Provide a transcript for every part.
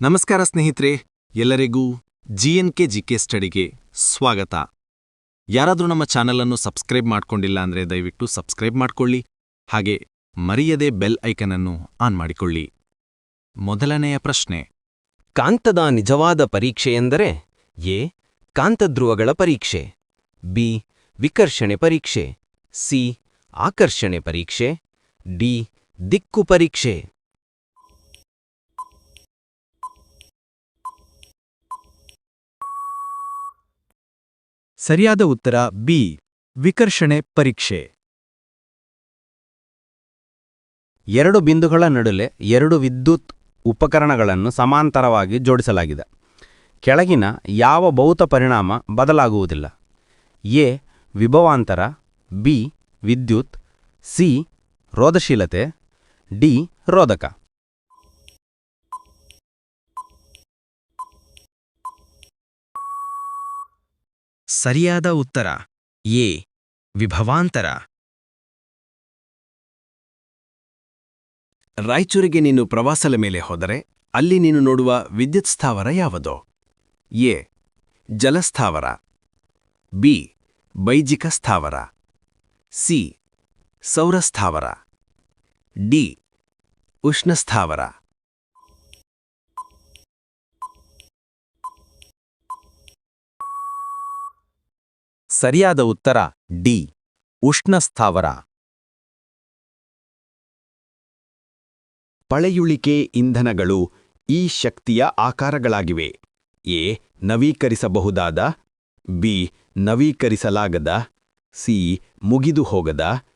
ನಮಸ್ಕಾರ ಸ್ನೇಹಿತರೆ, ಎಲ್ಲರಿಗೂ ಜಿಎನ್ಕೆ ಜಿಕೆ ಸ್ಟಡಿಗೆ ಸ್ವಾಗತ. ಯಾರಾದರೂ ನಮ್ಮ ಚಾನಲನ್ನು ಸಬ್ಸ್ಕ್ರೈಬ್ ಮಾಡ್ಕೊಂಡಿಲ್ಲ ಅಂದರೆ ದಯವಿಟ್ಟು ಸಬ್ಸ್ಕ್ರೈಬ್ ಮಾಡ್ಕೊಳ್ಳಿ, ಹಾಗೆ ಮರೆಯದೆ ಬೆಲ್ ಐಕನನ್ನು ಆನ್ ಮಾಡಿಕೊಳ್ಳಿ. ಮೊದಲನೆಯ ಪ್ರಶ್ನೆ, ಕಾಂತದ ನಿಜವಾದ ಪರೀಕ್ಷೆಯೆಂದರೆ ಎ, ಕಾಂತಧ್ರುವಗಳ ಪರೀಕ್ಷೆ, ಬಿ, ವಿಕರ್ಷಣೆ ಪರೀಕ್ಷೆ, ಸಿ, ಆಕರ್ಷಣೆ ಪರೀಕ್ಷೆ, ಡಿ, ದಿಕ್ಕು ಪರೀಕ್ಷೆ. ಸರಿಯಾದ ಉತ್ತರ ಬಿ. ವಿಕರ್ಷಣೆ ಪರೀಕ್ಷೆ. ಎರಡು ಬಿಂದುಗಳ ನಡುವೆ ಎರಡು ವಿದ್ಯುತ್ ಉಪಕರಣಗಳನ್ನು ಸಮಾಂತರವಾಗಿ ಜೋಡಿಸಲಾಗಿದೆ. ಕೆಳಗಿನ ಯಾವ ಭೌತ ಪರಿಣಾಮ ಬದಲಾಗುವುದಿಲ್ಲ? ಎ. ವಿಭವಾಂತರ, ಬಿ. ವಿದ್ಯುತ್, ಸಿ. ರೋಧಶೀಲತೆ, ಡಿ. ರೋಧಕ. ಸರಿಯಾದ ಉತ್ತರ. ಎ. ವಿಭವಾಂತರ. ರಾಯಚೂರಿಗೆ ನೀನು ಪ್ರವಾಸದ ಮೇಲೆ ಹೋದರೆ, ಅಲ್ಲಿ ನೀನು ನೋಡುವ ವಿದ್ಯುತ್ ಸ್ಥಾವರ ಯಾವುದೋ? ಎ. ಜಲಸ್ಥಾವರ. ಬಿ. ಬೈಜಿಕ ಸ್ಥಾವರ. ಸಿ. ಸೌರಸ್ಥಾವರ. ಡಿ. ಉಷ್ಣಸ್ಥಾವರ. ಸರಿಯಾದ ಉತ್ತರ ಡಿ. ಉಷ್ಣಸ್ಥಾವರ. ಪಳೆಯುಳಿಕೆ ಇಂಧನಗಳು ಈ ಶಕ್ತಿಯ ಆಕಾರಗಳಾಗಿವೆ. ಎ. ನವೀಕರಿಸಬಹುದಾದ. ಬಿ. ನವೀಕರಿಸಲಾಗದ. ಸಿ. ಮುಗಿದು ಹೋಗದ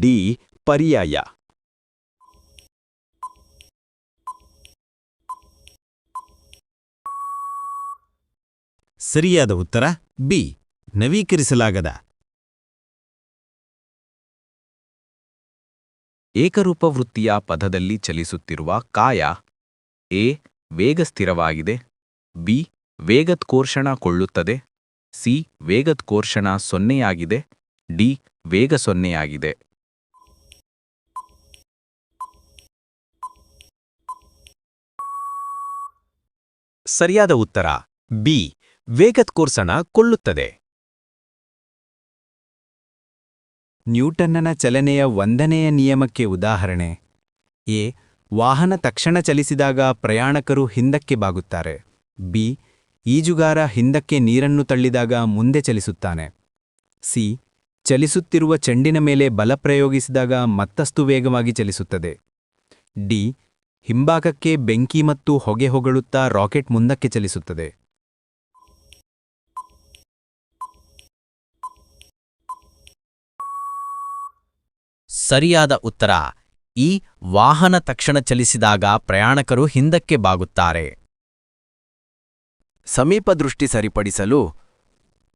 ಡಿ. ಪರ್ಯಾಯ. ಸರಿಯಾದ ಉತ್ತರ ಬಿ. ನವೀಕರಿಸಲಾಗದ. ಏಕರೂಪ ಪದದಲ್ಲಿ ಚಲಿಸುತ್ತಿರುವ ಕಾಯ, ಎ, ವೇಗ ಸ್ಥಿರವಾಗಿದೆ, ಬಿ, ವೇಗತ್ಕೋರ್ಷಣ ಕೊಳ್ಳುತ್ತದೆ, ಸಿ, ವೇಗತ್ಕೋರ್ಷಣ ಸೊನ್ನೆಯಾಗಿದೆ, ಡಿ, ವೇಗ ಸೊನ್ನೆಯಾಗಿದೆ. ಸರಿಯಾದ ಉತ್ತರ, ಬಿ ವೇಗತ್ಕೋರ್ಸಣ ಕೊಳ್ಳುತ್ತದೆ. ನ್ಯೂಟನ್ನನ ಚಲನೆಯ ಒಂದನೆಯ ನಿಯಮಕ್ಕೆ ಉದಾಹರಣೆ. ಎ. ವಾಹನ ತಕ್ಷಣ ಚಲಿಸಿದಾಗ ಪ್ರಯಾಣಕರು ಹಿಂದಕ್ಕೆ ಬಾಗುತ್ತಾರೆ. ಬಿ. ಈಜುಗಾರ ಹಿಂದಕ್ಕೆ ನೀರನ್ನು ತಳ್ಳಿದಾಗ ಮುಂದೆ ಚಲಿಸುತ್ತಾನೆ. ಸಿ. ಚಲಿಸುತ್ತಿರುವ ಚೆಂಡಿನ ಮೇಲೆ ಬಲ ಪ್ರಯೋಗಿಸಿದಾಗ ಮತ್ತಷ್ಟು ವೇಗವಾಗಿ ಚಲಿಸುತ್ತದೆ. ಡಿ. ಹಿಂಭಾಗಕ್ಕೆ ಬೆಂಕಿ ಮತ್ತು ಹೊಗೆ ಹೊಗಳುತ್ತಾ ರಾಕೆಟ್ ಮುಂದಕ್ಕೆ ಚಲಿಸುತ್ತದೆ. ಸರಿಯಾದ ಉತ್ತರ, ಈ ವಾಹನ ತಕ್ಷಣ ಚಲಿಸಿದಾಗ ಪ್ರಯಾಣಕರು ಹಿಂದಕ್ಕೆ ಬಾಗುತ್ತಾರೆ. ಸಮೀಪ ದೃಷ್ಟಿ ಸರಿಪಡಿಸಲು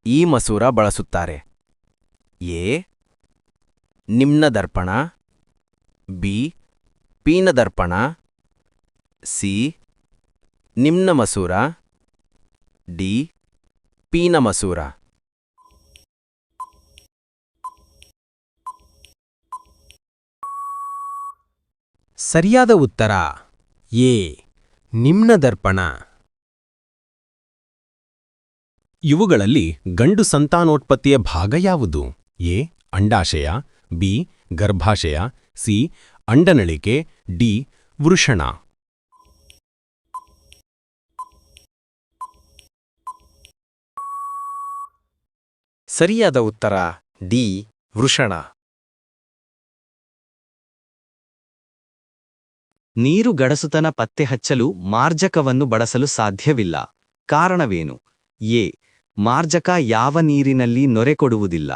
ಈ ಮಸೂರ ಬಳಸುತ್ತಾರೆ. ಎ. ನಿಮ್ನ ದರ್ಪಣ, ಬಿ. ಪೀನ ದರ್ಪಣ, ಸಿ. ನಿಮ್ನ ಮಸೂರ, ಡಿ. ಪೀನ ಮಸೂರ. ಸರಿಯಾದ ಉತ್ತರ. ಎ. ನಿಮ್ನ ದರ್ಪಣ. ಇವುಗಳಲ್ಲಿ ಗಂಡು ಸಂತಾನೋತ್ಪತ್ತಿಯ ಭಾಗ ಯಾವುದು? ಎ. ಅಂಡಾಶಯ. ಬಿ. ಗರ್ಭಾಶಯ. ಸಿ. ಅಂಡನಳಿಕೆ. ಡಿ. ವೃಷಣ. ಸರಿಯಾದ ಉತ್ತರ. ಡಿ. ವೃಷಣ. ನೀರು ಗಡಸುತನ ಪತ್ತೆಹಚ್ಚಲು ಮಾರ್ಜಕವನ್ನು ಬಳಸಲು ಸಾಧ್ಯವಿಲ್ಲ. ಕಾರಣವೇನು? ಎ. ಮಾರ್ಜಕ ಯಾವ ನೀರಿನಲ್ಲಿ ನೊರೆ ಕೊಡುವುದಿಲ್ಲ.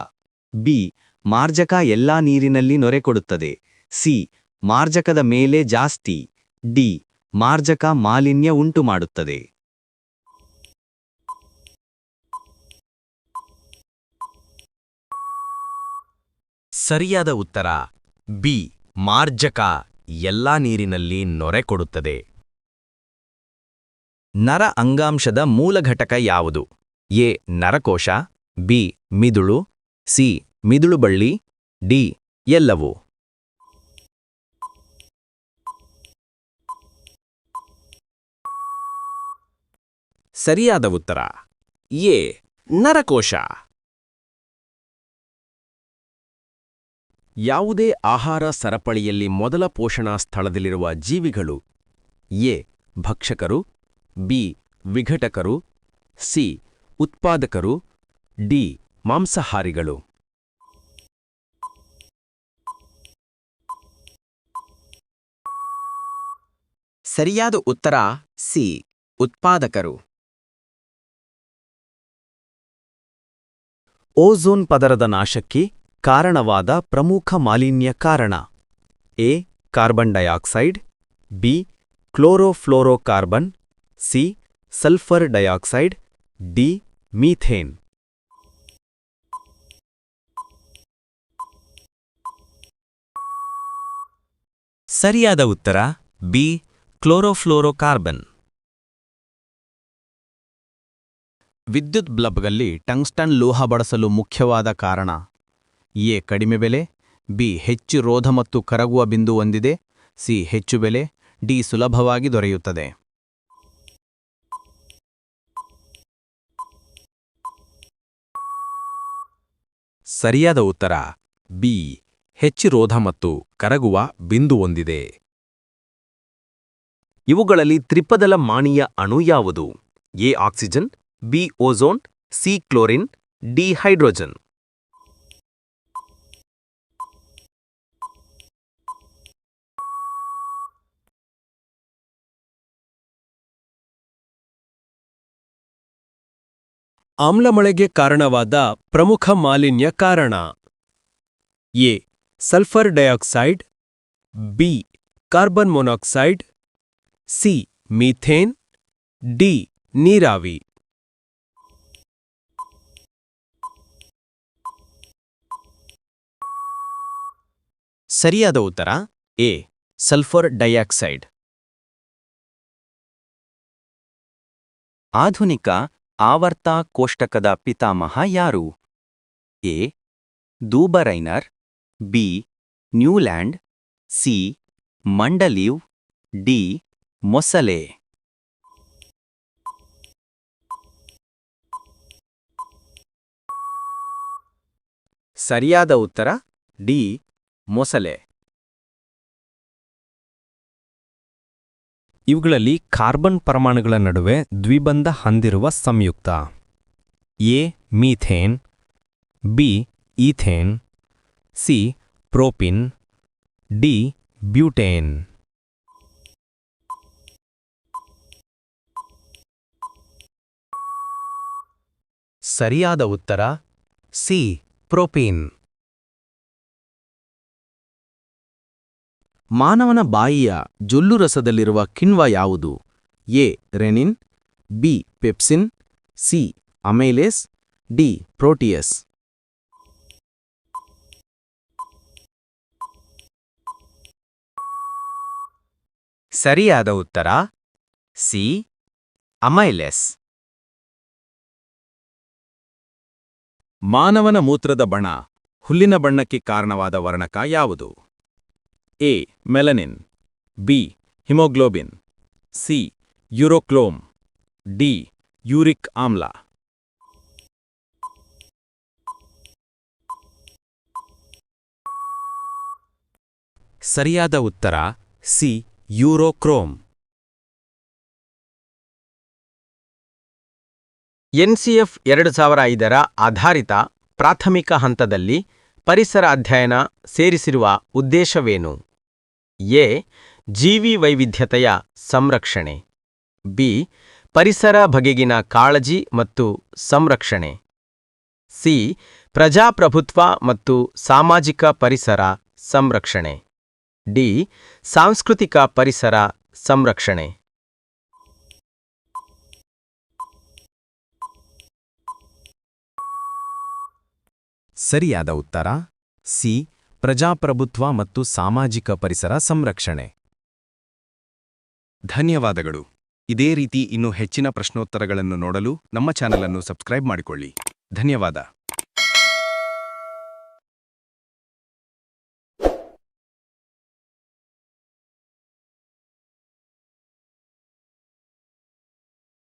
ಬಿ. ಮಾರ್ಜಕ ಎಲ್ಲಾ ನೀರಿನಲ್ಲಿ ನೊರೆ ಕೊಡುತ್ತದೆ. ಸಿ. ಮಾರ್ಜಕದ ಮೇಲೆ ಜಾಸ್ತಿ. ಡಿ. ಮಾರ್ಜಕ ಮಾಲಿನ್ಯ ಉಂಟು ಮಾಡುತ್ತದೆ ಸರಿಯಾದ ಉತ್ತರ. ಬಿ. ಮಾರ್ಜಕ ಎಲ್ಲಾ ನೀರಿನಲ್ಲಿ ನೊರೆ ಕೊಡುತ್ತದೆ. ನರ ಅಂಗಾಂಶದ ಮೂಲ ಘಟಕ ಯಾವುದು? ಎ. ನರಕೋಶ, ಬಿ. ಮಿದುಳು, ಸಿ. ಮಿದುಳು ಬಳ್ಳಿ ಡಿ. ಎಲ್ಲವೂ. ಸರಿಯಾದ ಉತ್ತರ. ಎ. ನರಕೋಶ. ಯಾವುದೇ ಆಹಾರ ಸರಪಳಿಯಲ್ಲಿ ಮೊದಲ ಪೋಷಣಾ ಸ್ಥಳದಲ್ಲಿರುವ ಜೀವಿಗಳು ಎ. ಭಕ್ಷಕರು ಬಿ. ವಿಘಟಕರು ಸಿ. ಉತ್ಪಾದಕರು ಡಿ. ಮಾಂಸಾಹಾರಿಗಳು. ಸರಿಯಾದ ಉತ್ತರ ಸಿ. ಉತ್ಪಾದಕರು. ಓಝೋನ್ ಪದರದ ನಾಶಕ್ಕೆ ಕಾರಣವಾದ ಪ್ರಮುಖ ಮಾಲಿನ್ಯ ಕಾರಣ. A. Carbon dioxide. B. Chlorofluorocarbon. C. Sulphur dioxide. D. Methane. ಸರಿಯಾದ ಉತ್ತರ, ಬಿ. ಕ್ಲೋರೋಫ್ಲೋರೋಕಾರ್ಬನ್. ವಿದ್ಯುತ್ ಬ್ಲಬ್ಗಲ್ಲಿ ಟಂಗ್ಸ್ಟನ್ ಲೋಹ ಬಳಸಲು ಮುಖ್ಯವಾದ ಕಾರಣ. ಎ ಕಡಿಮೆ ಬೆಲೆ, ಬಿ ಹೆಚ್ಚು ರೋಧ ಮತ್ತು ಕರಗುವ ಬಿಂದು ಹೊಂದಿದೆ, ಸಿ ಹೆಚ್ಚು ಬೆಲೆ, ಡಿ ಸುಲಭವಾಗಿ ದೊರೆಯುತ್ತದೆ. ಸರಿಯಾದ ಉತ್ತರ, ಬಿ ಹೆಚ್ಚು ರೋಧ ಮತ್ತು ಕರಗುವ ಬಿಂದು ಹೊಂದಿದೆ. ಇವುಗಳಲ್ಲಿ ತ್ರಿಪದಲ ಮಾಣಿಯ ಅಣು ಯಾವುದು? A oxygen, B ozone C chlorine, D hydrogen. ಆಮ್ಲಮಳೆಗೆ ಕಾರಣವಾದ ಪ್ರಮುಖ ಮಾಲಿನ್ಯ ಕಾರಣ. A. Sulphur dioxide. B. Carbon monoxide. C. Methane. D. ನೀರಾವಿ. ಸರಿಯಾದ ಉತ್ತರ? ಎ. Sulphur dioxide. ಆಧುನಿಕ ಆವರ್ತ ಕೋಷ್ಟಕದ ಪಿತಾಮಹ ಯಾರು? A. Dobereiner, B. Newland, C. Mendeleev, D. Moseley ಸರಿಯಾದ ಉತ್ತರ, ಡಿ. ಮೊಸಲೆ ಇವುಗಳಲ್ಲಿ ಕಾರ್ಬನ್ ಪರಮಾಣುಗಳ ನಡುವೆ ದ್ವಿಬಂಧ ಹೊಂದಿರುವ ಸಂಯುಕ್ತ. A, methane. B, ethane. C, propyne. D, butane. ಸರಿಯಾದ ಉತ್ತರ, ಸಿ, ಪ್ರೋಪೀನ್. ಮಾನವನ ಬಾಯಿಯ ಜೊಲ್ಲುರಸದಲ್ಲಿರುವ ಕಿಣ್ವ ಯಾವುದು? A. Rennin B. Pepsin C. Amylase D. Protease. ಸರಿಯಾದ ಉತ್ತರ? ಸಿ. ಅಮೈಲೆಸ್. ಮಾನವನ ಮೂತ್ರದ ಬಣ ಹುಲ್ಲಿನ ಬಣ್ಣಕ್ಕೆ ಕಾರಣವಾದ ವರ್ಣಕ ಯಾವುದು? A, melanin, B, haemoglobin, C, urochrome, D, uric ಆಮ್ಲ. ಸರಿಯಾದ ಉತ್ತರ, ಸಿ, ಯೂರೋಕ್ರೋಮ್. ಎನ್ಸಿಎಫ್ ಎರಡು ಸಾವಿರ ಐದರ ಆಧಾರಿತ ಪ್ರಾಥಮಿಕ ಹಂತದಲ್ಲಿ ಪರಿಸರ ಅಧ್ಯಯನ ಸೇರಿಸಿರುವ ಉದ್ದೇಶವೇನು? ಎ, ಜೀವಿ ವೈವಿಧ್ಯತೆಯ ಸಂರಕ್ಷಣೆ. ಬಿ, ಪರಿಸರ ಬಗೆಗಿನ ಕಾಳಜಿ ಮತ್ತು ಸಂರಕ್ಷಣೆ. ಸಿ, ಪ್ರಜಾಪ್ರಭುತ್ವ ಮತ್ತು ಸಾಮಾಜಿಕ ಪರಿಸರ ಸಂರಕ್ಷಣೆ. ಡಿ, ಸಾಂಸ್ಕೃತಿಕ ಪರಿಸರ ಸಂರಕ್ಷಣೆ. ಸರಿಯಾದ ಉತ್ತರ? ಸಿ ಪ್ರಜಾಪ್ರಭುತ್ವ ಮತ್ತು ಸಾಮಾಜಿಕ ಪರಿಸರ ಸಂರಕ್ಷಣೆ. ಧನ್ಯವಾದಗಳು. ಇದೇ ರೀತಿ ಇನ್ನು ಹೆಚ್ಚಿನ ಪ್ರಶ್ನೋತ್ತರಗಳನ್ನು ನೋಡಲು ನಮ್ಮ ಚಾನಲನ್ನು ಸಬ್ಸ್ಕ್ರೈಬ್ ಮಾಡಿಕೊಳ್ಳಿ. ಧನ್ಯವಾದ.